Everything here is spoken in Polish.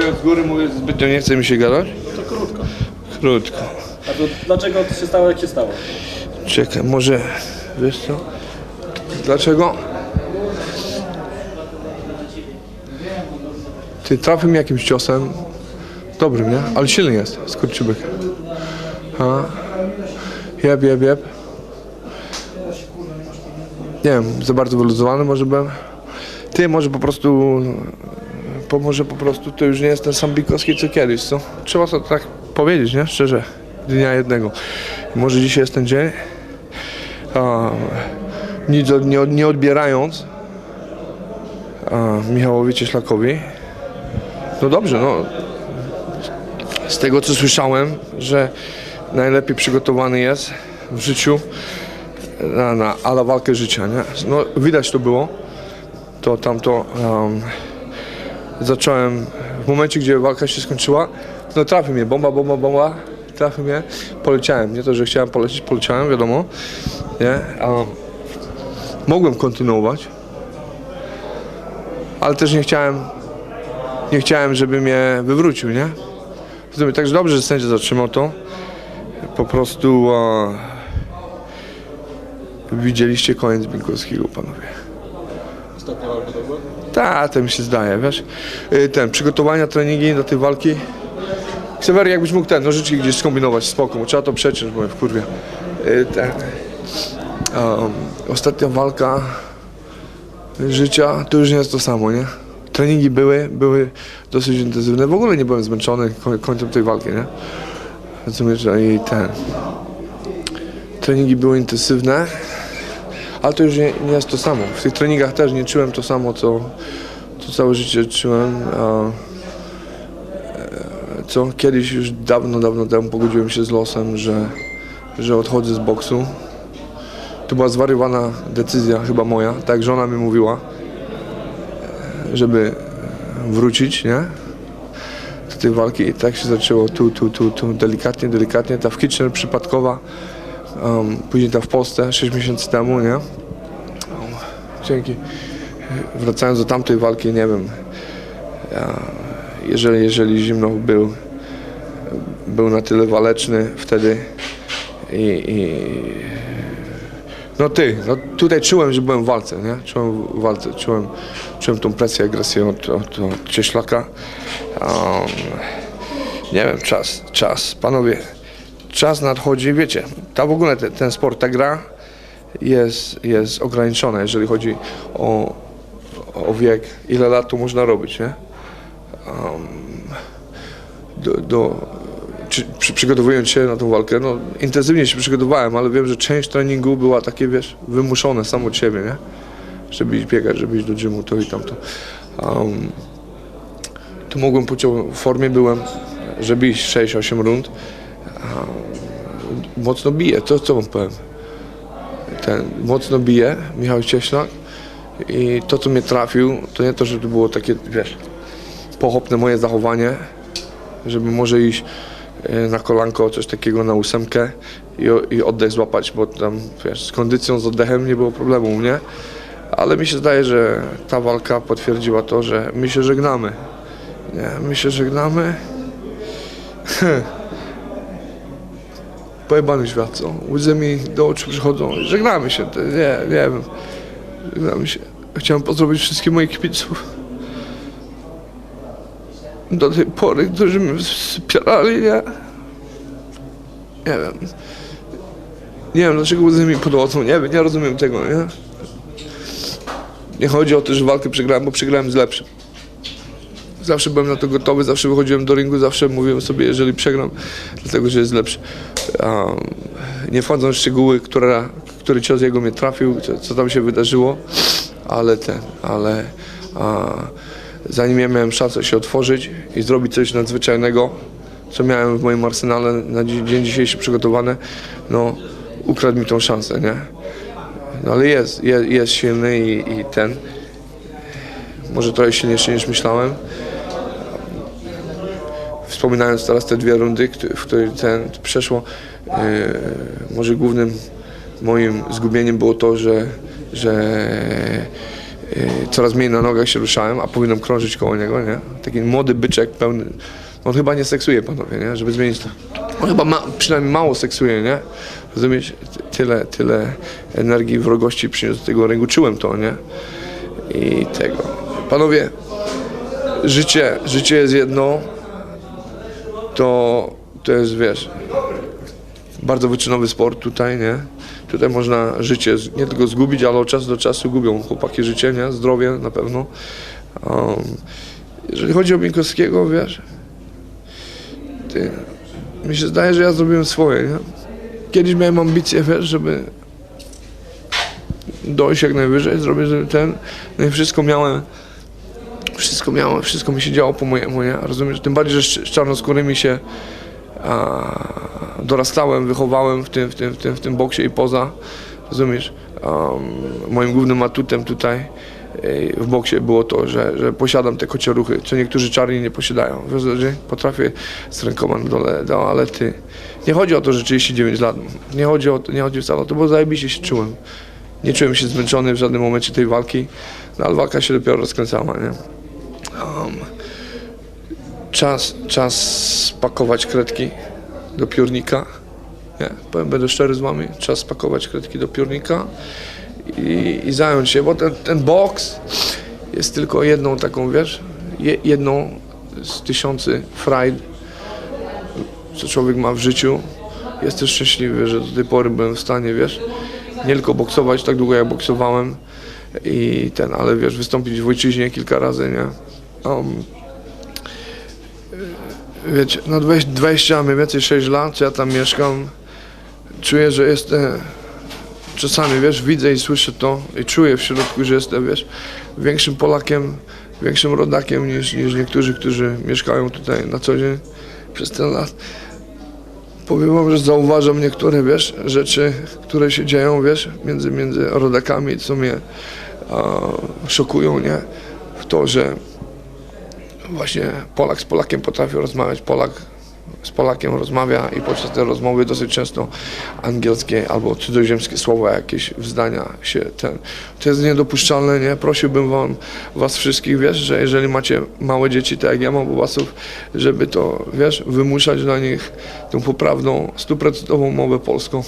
powiem z góry, mówię, zbytnio nie chce mi się gadać. To krótko. Krótko. A to dlaczego to się stało, jak się stało? Czekaj, może, wiesz co? Dlaczego? Ty trafił jakimś ciosem, dobrym, nie? Ale silny jest, skurczybyk. A? Jeb, jeb, jeb. Nie wiem, za bardzo wyluzowany może byłem. Ty, może po prostu, po, może po prostu to już nie jest ten sam Bikowski co kiedyś, co? Trzeba to tak powiedzieć, nie? Szczerze, dnia jednego. Może dzisiaj jest ten dzień, a, nic od, nie, nie odbierając a, Michałowi Cieślakowi. No dobrze, no. Z tego co słyszałem, że najlepiej przygotowany jest w życiu na, na ala walkę życia, nie? No widać to było. To tamto um, zacząłem w momencie, gdzie walka się skończyła, no trafił mnie, bomba, bomba, bomba, trafił mnie, poleciałem, nie to, że chciałem polecieć, poleciałem, wiadomo, nie, a mogłem kontynuować, ale też nie chciałem, nie chciałem, żeby mnie wywrócił, nie, Także dobrze, że sędzia zatrzymał to, po prostu a, widzieliście koniec Binkowskiego, panowie. Ostatnia walka to była? Tak, to mi się zdaje, wiesz. Y, Ten, przygotowania, treningi do tej walki. Ksewery, jakbyś mógł ten, nożyczki gdzieś skombinować, spoko, bo trzeba to przeciąć, bo w kurwie. Y, Ten, um, ostatnia walka życia, to już nie jest to samo, nie? Treningi były, były dosyć intensywne. W ogóle nie byłem zmęczony koń- końcem tej walki, nie? Rozumiesz, i ten... Treningi były intensywne, ale to już nie, nie jest to samo. W tych treningach też nie czułem to samo, co, co całe życie czułem. A, e, co kiedyś już dawno, dawno temu pogodziłem się z losem, że, że odchodzę z boksu. To była zwariowana decyzja, chyba moja, tak żona mi mówiła, e, żeby wrócić, nie? Do tej walki i tak się zaczęło tu, tu, tu, tu, delikatnie, delikatnie. Ta w Kitchener przypadkowa, um, później ta w Polsce 6 miesięcy temu, nie? Dzięki. Wracając do tamtej walki, nie wiem, jeżeli, jeżeli Zimnoch był, był na tyle waleczny wtedy i, i no ty, no tutaj czułem, że byłem w walce, nie? Czułem w walce, czułem, czułem tą presję, agresję od, od, od Cieślaka. Um, nie wiem, czas, czas, panowie, czas nadchodzi, wiecie, ta w ogóle te, ten sport, ta gra jest, jest ograniczona, jeżeli chodzi o, o wiek, ile lat to można robić, nie? Um, do, do, czy, przy, przygotowując się na tą walkę, no intensywnie się przygotowałem, ale wiem, że część treningu była takie, wiesz, wymuszone samo od siebie, nie? Żeby iść biegać, żeby iść do gymu, to i tamto. Um, tu mogłem poczuć, w formie byłem, żeby iść 6-8 rund. Um, mocno bije, to co wam powiem. Ten, mocno bije, Michał Cieślak i to, co mnie trafił, to nie to, że to było takie, wiesz, pochopne moje zachowanie, żeby może iść e, na kolanko, coś takiego na ósemkę i, i oddech złapać, bo tam, wiesz, z kondycją, z oddechem nie było problemu u mnie. Ale mi się zdaje, że ta walka potwierdziła to, że my się żegnamy. Nie, my się żegnamy. Pojebany świat, co? Łzy mi do oczu przychodzą. Żegnamy się, nie, nie wiem. Żegnamy się. Chciałem pozdrowić wszystkich moich kibiców. Do tej pory, którzy mnie wspierali, nie? Nie wiem. Nie wiem, dlaczego łzy mi podchodzą, nie wiem, nie rozumiem tego, nie? Nie chodzi o to, że walkę przegrałem, bo przegrałem z lepszym. Zawsze byłem na to gotowy, zawsze wychodziłem do ringu, zawsze mówiłem sobie, jeżeli przegram, dlatego, że jest lepszy. Nie wchodząc w szczegóły, która, który cios jego mnie trafił, co, co tam się wydarzyło, ale ten, ale a, zanim ja miałem szansę się otworzyć i zrobić coś nadzwyczajnego, co miałem w moim arsenale na dzi- dzień dzisiejszy przygotowane, no ukradł mi tą szansę, nie? No ale jest, jest, jest silny i, i ten, może trochę silniejszy niż myślałem. Wspominając teraz te dwie rundy, w których ten przeszło, yy, może głównym moim zgubieniem było to, że, że coraz mniej na nogach się ruszałem, a powinienem krążyć koło niego, nie? Taki młody byczek pełny, on chyba nie seksuje, panowie, nie? Żeby zmienić to. On chyba ma, przynajmniej mało seksuje, nie? Rozumiesz? Tyle, tyle energii, wrogości przyniósł do tego ringu, czułem to, nie? I tego. Panowie, życie, życie jest jedno, to, to jest, wiesz, bardzo wyczynowy sport tutaj, nie? Tutaj można życie nie tylko zgubić, ale od czasu do czasu gubią chłopaki życie, nie? Zdrowie na pewno. Um, jeżeli chodzi o Minkowskiego, wiesz, ty, mi się zdaje, że ja zrobiłem swoje, nie? Kiedyś miałem ambicje, wiesz, żeby dojść jak najwyżej, zrobić ten, no i wszystko miałem, wszystko miałem, wszystko mi się działo po mojemu, nie? Rozumiesz? Tym bardziej, że z czarnoskórymi się a, dorastałem, wychowałem w tym, w, tym, w, tym, w tym boksie i poza, rozumiesz? Um, moim głównym atutem tutaj ej, w boksie było to, że, że posiadam te kocioruchy, co niektórzy czarni nie posiadają. Wiesz, potrafię z rękoma na dole, no, ale ty. Nie chodzi o to, że 39 lat. Nie chodzi o to, nie chodzi wcale o to, bo zajebiście się czułem. Nie czułem się zmęczony w żadnym momencie tej walki, no, ale walka się dopiero rozkręcała, nie? Czas, czas spakować kredki do piórnika. Nie, powiem, będę szczery z wami. Czas spakować kredki do piórnika i, i zająć się, bo ten, ten boks jest tylko jedną taką, wiesz, je, jedną z tysiący frajd, co człowiek ma w życiu. Jestem szczęśliwy, że do tej pory byłem w stanie, wiesz, nie tylko boksować tak długo jak boksowałem i ten, ale wiesz, wystąpić w ojczyźnie kilka razy, nie? Um, wiecie, no 20, 20 mniej więcej 6 lat, ja tam mieszkam, czuję, że jestem, czasami, wiesz, widzę i słyszę to i czuję w środku, że jestem, wiesz, większym Polakiem, większym rodakiem niż, niż niektórzy, którzy mieszkają tutaj na co dzień przez ten lat. Powiem wam, że zauważam niektóre, wiesz, rzeczy, które się dzieją, wiesz, między, między rodakami, co mnie a, szokują, nie? W to, że właśnie Polak z Polakiem potrafi rozmawiać, Polak z Polakiem rozmawia i podczas tej rozmowy dosyć często angielskie albo cudzoziemskie słowa, jakieś zdania się ten. To jest niedopuszczalne, nie? Prosiłbym wam, was wszystkich, wiesz, że jeżeli macie małe dzieci, tak jak ja mam bobasów, żeby to, wiesz, wymuszać dla nich tą poprawną, stuprocentową mowę polską.